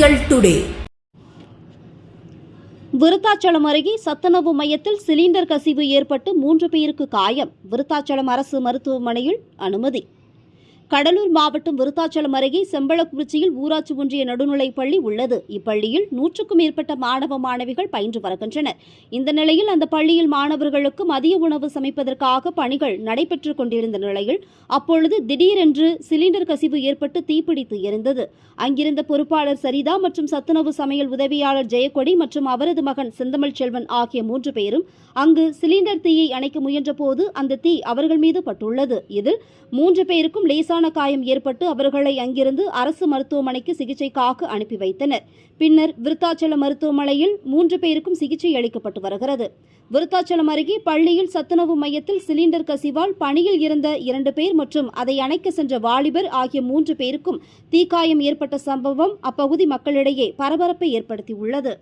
Today. Virudhachalam அருகே சத்துணவு மையத்தில் சிலிண்டர் கசிவு ஏற்பட்டு மூன்று பேருக்கு காயம். விருத்தாச்சலம் அரசு மருத்துவமனையில் அனுமதி. கடலூர் மாவட்டம் விருத்தாச்சலம் அருகே செம்பளக்குறிச்சியில் ஊராட்சி ஒன்றிய நடுநிலைப் பள்ளி உள்ளது. இப்பள்ளியில் நூற்றுக்கும் மேற்பட்ட மாணவ மாணவிகள் பயின்று வருகின்றனர். இந்த நிலையில் அந்த பள்ளியில் மாணவர்களுக்கு மதிய உணவு சமைப்பதற்காக பணிகள் நடைபெற்றுக் கொண்டிருந்த நிலையில் அப்பொழுது திடீரென்று சிலிண்டர் கசிவு ஏற்பட்டு தீப்பிடித்து எரிந்தது. அங்கிருந்த பொறுப்பாளர் சரிதா மற்றும் சத்துணவு சமையல் உதவியாளர் ஜெயக்கொடி மற்றும் அவரது மகன் செந்தமிழ் செல்வன் ஆகிய மூன்று பேரும் அங்கு சிலிண்டர் தீயை அணைக்க முயன்றபோது அந்த தீ அவர்கள் மீது பட்டுள்ளது. இதில் மூன்று பேருக்கும் லேசான காயம் ஏற்பட்டு அவர்களை அங்கிருந்து அரசு மருத்துவமனைக்கு சிகிச்சைக்காக அனுப்பி வைத்தனர். பின்னர் விருத்தாச்சலம் மருத்துவமனையில் மூன்று பேருக்கும் சிகிச்சை அளிக்கப்பட்டு வருகிறது. விருத்தாச்சலம் அருகே பள்ளியில் சத்துணவு மையத்தில் சிலிண்டர் கசிவால் பணியில் இருந்த இரண்டு பேர் மற்றும் அதை அணைக்க சென்ற வாலிபர் ஆகிய மூன்று பேருக்கும் தீக்காயம் ஏற்பட்ட சம்பவம் அப்பகுதி மக்களிடையே பரபரப்பை ஏற்படுத்தியுள்ளது.